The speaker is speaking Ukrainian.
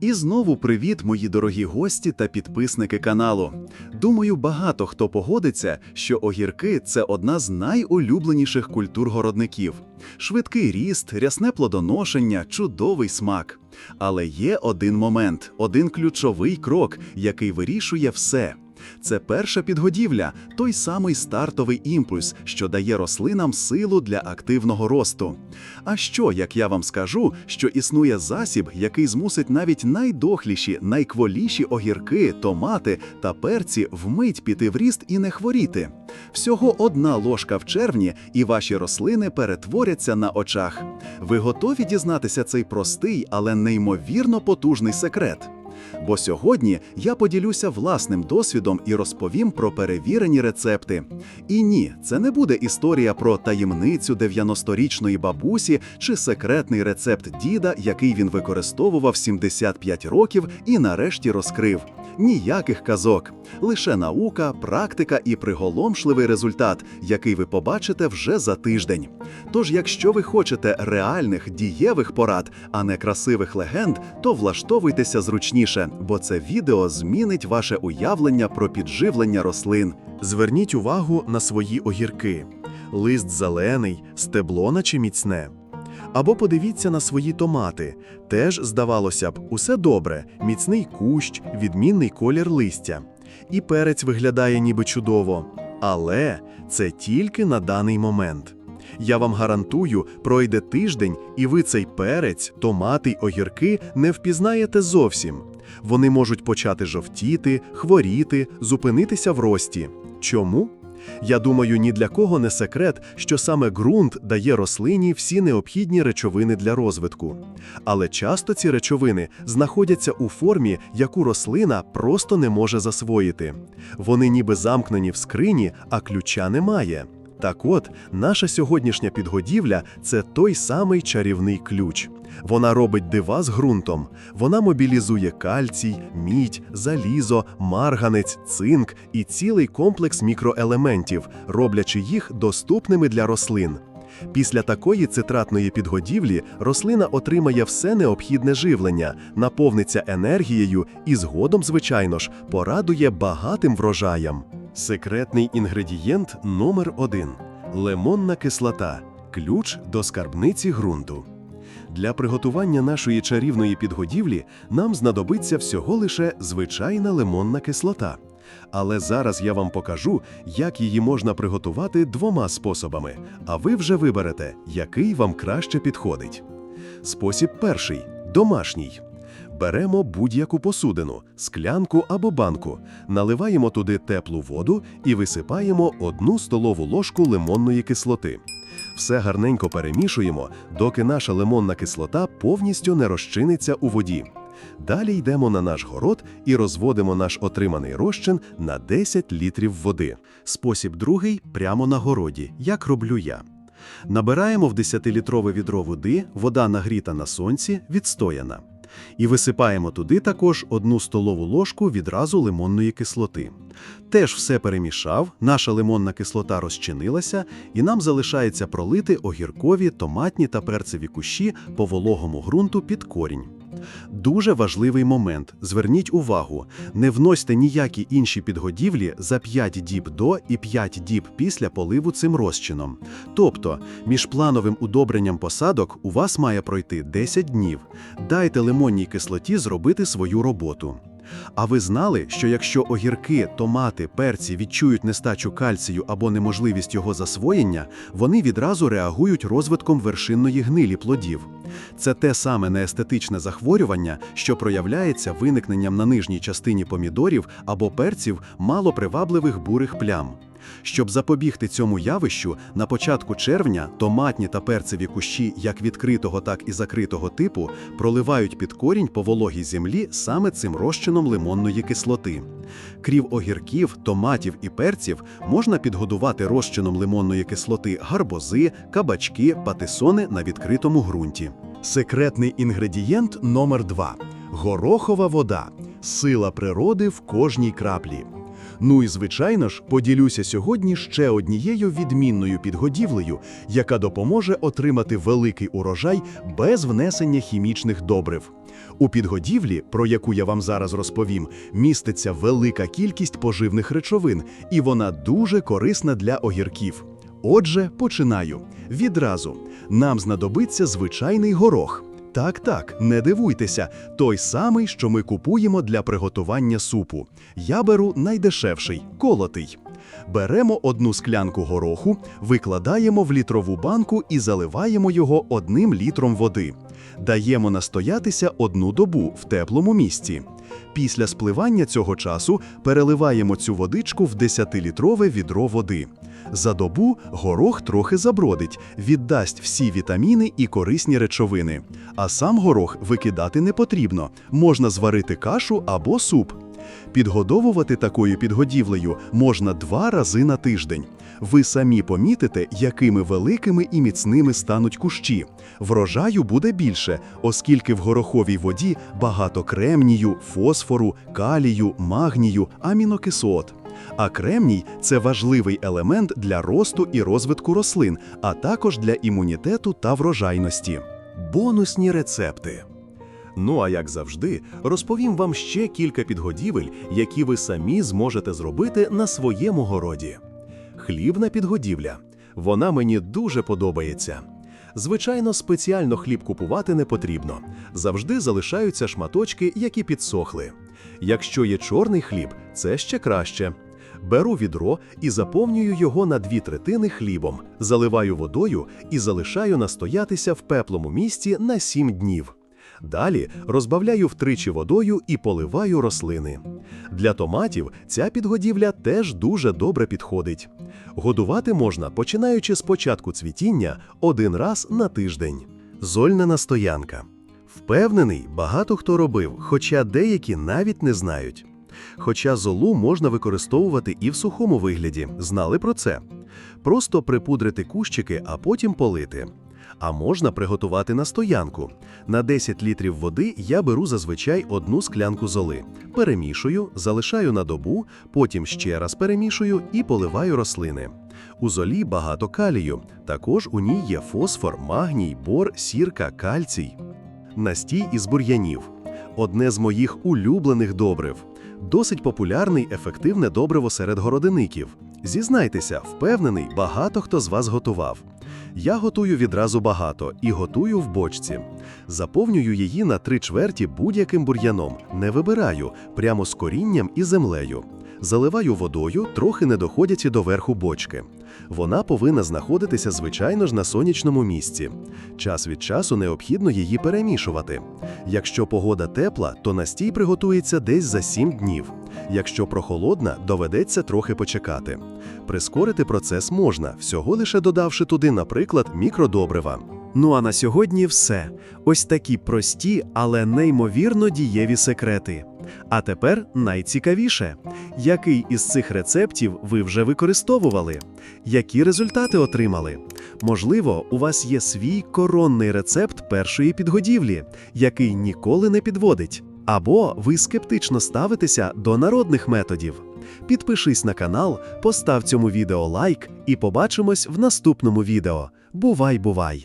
І знову привіт, мої дорогі гості та підписники каналу. Думаю, багато хто погодиться, що огірки це одна з найулюбленіших культур городників. Швидкий ріст, рясне плодоношення, чудовий смак. Але є один момент, один ключовий крок, який вирішує все. Це перша підгодівля, той самий стартовий імпульс, що дає рослинам силу для активного росту. А що, як я вам скажу, що існує засіб, який змусить навіть найдохліші, найкволіші огірки, томати та перці вмить піти в ріст і не хворіти. Всього одна ложка в червні, і ваші рослини перетворяться на очах. Ви готові дізнатися цей простий, але неймовірно потужний секрет? Бо сьогодні я поділюся власним досвідом і розповім про перевірені рецепти. І ні, це не буде історія про таємницю 90-річної бабусі чи секретний рецепт діда, який він використовував 75 років і нарешті розкрив. Ніяких казок, лише наука, практика і приголомшливий результат, який ви побачите вже за тиждень. Тож, якщо ви хочете реальних дієвих порад, а не красивих легенд, то влаштовуйтеся зручніше, бо це відео змінить ваше уявлення про підживлення рослин. Зверніть увагу на свої огірки: лист зелений, стебло наче міцне. Або подивіться на свої томати. Теж, здавалося б, усе добре: міцний кущ, відмінний колір листя. І перець виглядає ніби чудово. Але це тільки на даний момент. Я вам гарантую, пройде тиждень, і ви цей перець, томати й огірки не впізнаєте зовсім. Вони можуть почати жовтіти, хворіти, зупинитися в рості. Чому? Я думаю, ні для кого не секрет, що саме ґрунт дає рослині всі необхідні речовини для розвитку. Але часто ці речовини знаходяться у формі, яку рослина просто не може засвоїти. Вони ніби замкнені в скрині, а ключа немає. Так от, наша сьогоднішня підгодівля це той самий чарівний ключ. Вона робить дива з ґрунтом. Вона мобілізує кальцій, мідь, залізо, марганець, цинк і цілий комплекс мікроелементів, роблячи їх доступними для рослин. Після такої цитратної підгодівлі рослина отримає все необхідне живлення, наповниться енергією і згодом, звичайно ж, порадує багатим врожаям. Секретний інгредієнт номер один лимонна кислота ключ до скарбниці ґрунту. Для приготування нашої чарівної підгодівлі нам знадобиться всього лише звичайна лимонна кислота. Але зараз я вам покажу, як її можна приготувати двома способами, а ви вже виберете, який вам краще підходить. Спосіб перший домашній. Беремо будь-яку посудину, склянку або банку, наливаємо туди теплу воду і висипаємо одну столову ложку лимонної кислоти. Все гарненько перемішуємо, доки наша лимонна кислота повністю не розчиниться у воді. Далі йдемо на наш город і розводимо наш отриманий розчин на 10 літрів води. Спосіб другий прямо на городі, як роблю я. Набираємо в 10-літрове відро води, вода нагріта на сонці, відстояна. І висипаємо туди також одну столову ложку відразу лимонної кислоти. Теж все перемішав, наша лимонна кислота розчинилася, і нам залишається пролити огіркові, томатні та перцеві кущі по вологому ґрунту під корінь. Дуже важливий момент. Зверніть увагу: не вносьте ніякі інші підгодівлі за 5 діб до і 5 діб після поливу цим розчином. Тобто, між плановим удобренням посадок у вас має пройти 10 днів. Дайте лимонній кислоті зробити свою роботу. А ви знали, що якщо огірки, томати, перці відчують нестачу кальцію або неможливість його засвоєння, вони відразу реагують розвитком вершинної гнилі плодів. Це те саме неестетичне захворювання, що проявляється виникненням на нижній частині помідорів або перців малопривабливих бурих плям. Щоб запобігти цьому явищу, на початку червня томатні та перцеві кущі як відкритого, так і закритого типу проливають під корінь по вологій землі саме цим розчином лимонної кислоти. Крів огірків, томатів і перців можна підгодувати розчином лимонної кислоти гарбози, кабачки, патисони на відкритому ґрунті. Секретний інгредієнт номер 2 горохова вода сила природи в кожній краплі. Ну і звичайно ж, поділюся сьогодні ще однією відмінною підгодівлею, яка допоможе отримати великий урожай без внесення хімічних добрив. У підгодівлі, про яку я вам зараз розповім, міститься велика кількість поживних речовин, і вона дуже корисна для огірків. Отже, починаю. Відразу нам знадобиться звичайний горох. Так, так, не дивуйтеся, той самий, що ми купуємо для приготування супу. Я беру найдешевший колотий. Беремо одну склянку гороху, викладаємо в літрову банку і заливаємо його одним літром води. Даємо настоятися одну добу в теплому місці. Після спливання цього часу переливаємо цю водичку в 10-літрове відро води. За добу горох трохи забродить, віддасть всі вітаміни і корисні речовини. А сам горох викидати не потрібно, можна зварити кашу або суп. Підгодовувати такою підгодівлею можна два рази на тиждень. Ви самі помітите, якими великими і міцними стануть кущі. Врожаю буде більше, оскільки в гороховій воді багато кремнію, фосфору, калію, магнію, амінокислот. А кремній це важливий елемент для росту і розвитку рослин, а також для імунітету та врожайності. Бонусні рецепти. Ну а як завжди, розповім вам ще кілька підгодівель, які ви самі зможете зробити на своєму городі. Хлібна підгодівля. Вона мені дуже подобається. Звичайно, спеціально хліб купувати не потрібно. Завжди залишаються шматочки, які підсохли. Якщо є чорний хліб, це ще краще. Беру відро і заповнюю його на дві третини хлібом, заливаю водою і залишаю настоятися в пеплому місці на 7 днів. Далі розбавляю втричі водою і поливаю рослини. Для томатів ця підгодівля теж дуже добре підходить. Годувати можна, починаючи з початку цвітіння один раз на тиждень. Зольна настоянка. Впевнений, багато хто робив, хоча деякі навіть не знають. Хоча золу можна використовувати і в сухому вигляді, знали про це. Просто припудрити кущики, а потім полити. А можна приготувати настоянку. На 10 літрів води я беру зазвичай одну склянку золи. Перемішую, залишаю на добу, потім ще раз перемішую і поливаю рослини. У золі багато калію, також у ній є фосфор, магній, бор, сірка, кальцій. Настій із бур'янів. Одне з моїх улюблених добрив. Досить популярний ефективне добриво серед городиників. Зізнайтеся, впевнений, багато хто з вас готував. Я готую відразу багато і готую в бочці. Заповнюю її на три чверті будь-яким бур'яном, не вибираю, прямо з корінням і землею. Заливаю водою, трохи не доходячи до верху бочки. Вона повинна знаходитися, звичайно ж, на сонячному місці. Час від часу необхідно її перемішувати. Якщо погода тепла, то настій приготується десь за 7 днів. Якщо прохолодна, доведеться трохи почекати. Прискорити процес можна, всього лише додавши туди, наприклад, мікродобрива. Ну а на сьогодні все. Ось такі прості, але неймовірно дієві секрети. А тепер найцікавіше, який із цих рецептів ви вже використовували? Які результати отримали? Можливо, у вас є свій коронний рецепт першої підгодівлі, який ніколи не підводить. Або ви скептично ставитеся до народних методів. Підпишись на канал, постав цьому відео лайк і побачимось в наступному відео. Бувай, бувай!